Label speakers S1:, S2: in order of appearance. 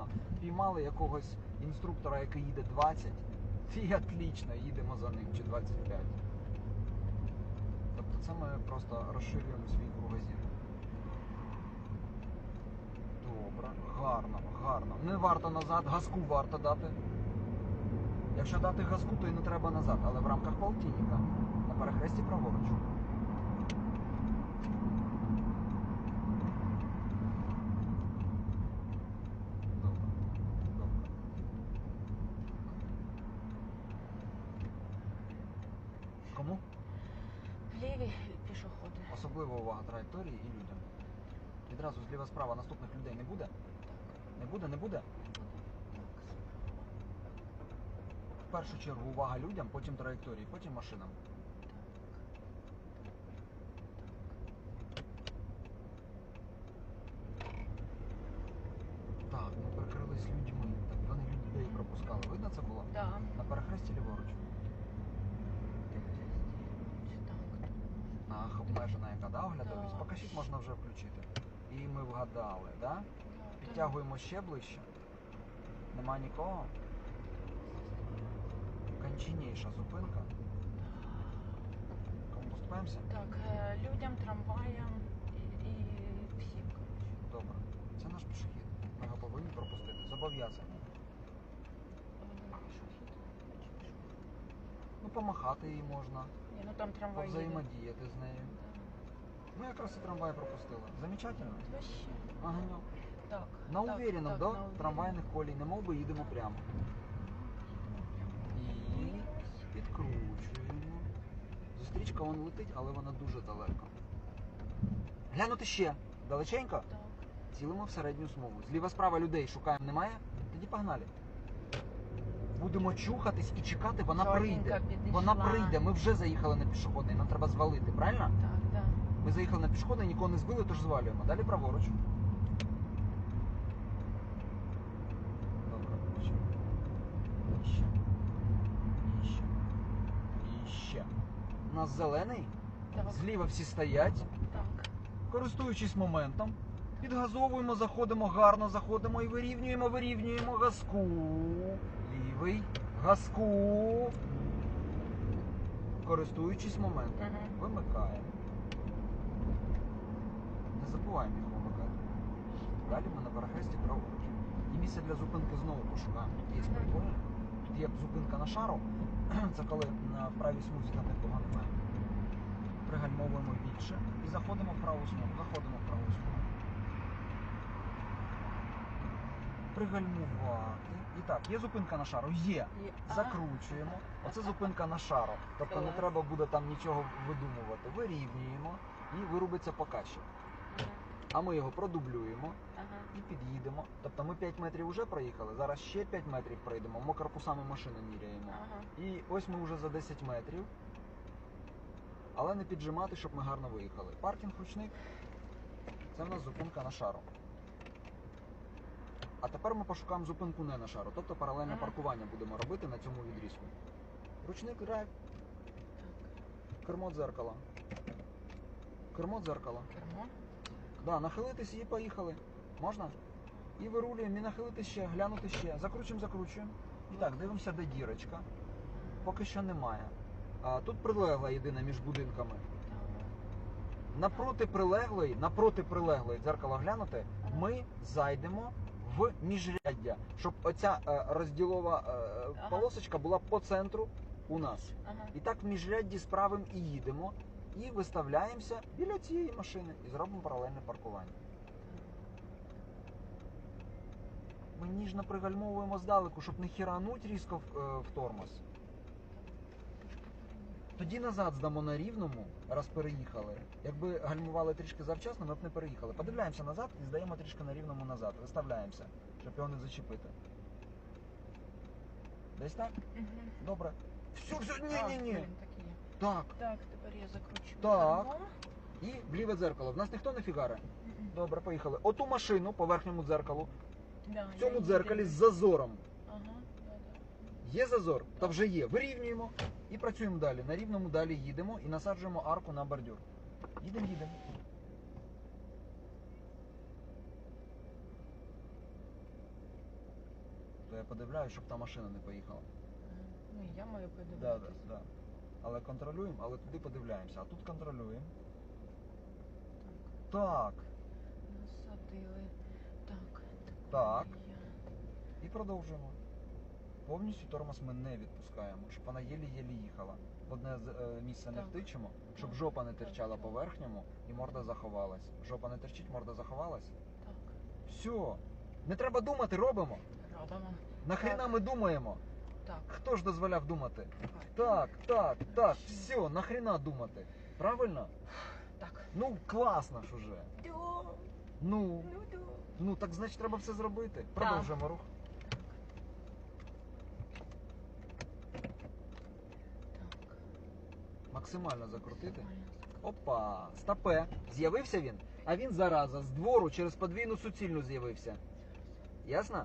S1: отлично. Піймали якогось інструктора, який їде 20, і отлично, їдемо за ним, чи 25. Тобто це ми просто розширюємо свій кругозір. Добре, гарно, гарно. Не варто назад, газку варто дати. Якщо дати газку, то і не треба назад, але в рамках полтинника. На перехресті праворуч. Кому?
S2: Ліві пішоходи.
S1: Особлива увага траєкторії і людям. Відразу зліва справа наступних людей не буде? Не буде, не буде? В першу чергу увага людям, потім траєкторії, потім машинам. Так, ми прикрились людьми. Так вони людей пропускали. Видно це було?
S2: Да.
S1: На перехресті ліворуч.
S2: Так.
S1: Ах, обмежена яка, да, оглядовість? Покажіть, можна вже включити. І ми вгадали, да? Підтягуємо ще ближче. Нема нікого. Конченіша зупинка. Кому поступаємося?
S2: Так, е, людям, трамваям і, і всім.
S1: Добре. Це наш пішохід. Ми його повинні пропустити. Зобов'язані. Ну, помахати їй можна,
S2: Ні, ну там трамвай їде.
S1: повзаємодіяти з нею. Ну, якраз і трамвай пропустили. Замечательно.
S2: Вообще.
S1: Ага.
S2: Так.
S1: На
S2: так,
S1: уверенном,
S2: так,
S1: до
S2: на
S1: трамвайних колій, немов би їдемо прямо. І підкручуємо. Зустрічка вон летить, але вона дуже далеко. Глянути ще. Далеченько?
S2: Так.
S1: Цілимо в середню смугу. Зліва справа людей шукаємо, немає? Тоді погнали. Будемо чухатись і чекати, вона
S2: Чорненька
S1: прийде.
S2: підійшла.
S1: Вона прийде. Ми вже заїхали на пішохідний, нам треба звалити, правильно?
S2: Так.
S1: Ми заїхали на пішохідний, нікого не збили, тож звалюємо. Далі праворуч. Добре, ще. І ще. І ще. І ще. У нас зелений.
S2: Так.
S1: Зліва всі стоять.
S2: Так.
S1: Користуючись моментом, підгазовуємо, заходимо, гарно заходимо і вирівнюємо, вирівнюємо газку. Лівий. Газку. Користуючись моментом. Вимикаємо. Забуваємо їх вимикати. Далі ми на перехресті праворуч. І місце для зупинки знову пошукаємо. Тут є прикольно. Тут є зупинка на шару. Це коли на правій смузі там нікого немає. Пригальмовуємо більше і заходимо в праву смугу. Заходимо в праву смугу. Пригальмувати. І так, є зупинка на шару? Є. Закручуємо. Оце зупинка на шару. Тобто не треба буде там нічого видумувати. Вирівнюємо і вирубиться показчик. А ми його продублюємо
S2: Ага.
S1: і під'їдемо. Тобто ми 5 метрів вже проїхали, зараз ще 5 метрів пройдемо, ми корпусами машини міряємо.
S2: Ага.
S1: І ось ми вже за 10 метрів. Але не піджимати, щоб ми гарно виїхали. Паркінг ручник це в нас зупинка на шару. А тепер ми пошукаємо зупинку не на шару, тобто паралельне
S2: Ага.
S1: паркування будемо робити на цьому відрізку. Ручник драйв,
S2: Так.
S1: кермо дзеркало. Кермо дзеркало.
S2: Кермо.
S1: Да, нахилитись і поїхали. Можна? І вирулюємо, і нахилитись ще, глянути ще. Закручуємо, закручуємо. І так, дивимося, де дірочка. Поки що немає. А, тут прилегла єдина між будинками. Напроти прилеглої, напроти прилеглої дзеркало глянути, ми зайдемо в міжряддя, щоб оця е, розділова е, полосочка була по центру у нас. І так в міжрядді справим і їдемо, і виставляємося біля цієї машини і зробимо паралельне паркування. Ми ніжно пригальмовуємо здалеку, щоб не хірануть різко в, е, в тормоз. Тоді назад здамо на рівному, раз переїхали. Якби гальмували трішки завчасно, ми б не переїхали. Подивляємося назад і здаємо трішки на рівному назад. Виставляємося, щоб його не зачепити. Десь так? Добре. Все, все,
S2: А, так.
S1: Так.
S2: Тепер я закручу.
S1: Так.
S2: кермо.
S1: І в ліве дзеркало. В нас ніхто не фігаре. Добре, поїхали. Оту машину по верхньому дзеркалу.
S2: Да,
S1: В цьому
S2: я
S1: дзеркалі
S2: їду.
S1: з зазором.
S2: Ага, да.
S1: Є зазор? Та вже є. Вирівнюємо і працюємо далі. На рівному далі їдемо і насаджуємо арку на бордюр. Їдемо, їдемо. То я подивляюсь, щоб та машина не поїхала.
S2: Ну, і я маю
S1: Да, да, да. Але контролюємо, але туди подивляємося. А тут контролюємо. Так.
S2: Насадили. Так.
S1: Так. І продовжуємо. Повністю тормоз ми не відпускаємо, щоб вона єлі-єлі їхала. В одне е, місце не втичимо, щоб жопа не терчала по верхньому і морда заховалась. Жопа не терчить, морда заховалась.
S2: Так.
S1: Все. Не треба думати, робимо.
S2: Робимо.
S1: Нахріна ми думаємо?
S2: Так.
S1: Хто ж дозволяв думати?
S2: Так.
S1: Так, так, все, нахріна думати. Правильно?
S2: Так.
S1: Ну, класно ж уже.
S2: Дю.
S1: Ну,
S2: Ну, дю.
S1: ну так значить треба все зробити. Продовжуємо рух.
S2: Так.
S1: Максимально закрутити. Опа, стопе. З'явився він, а він зараза з двору через подвійну суцільну з'явився. Ясно?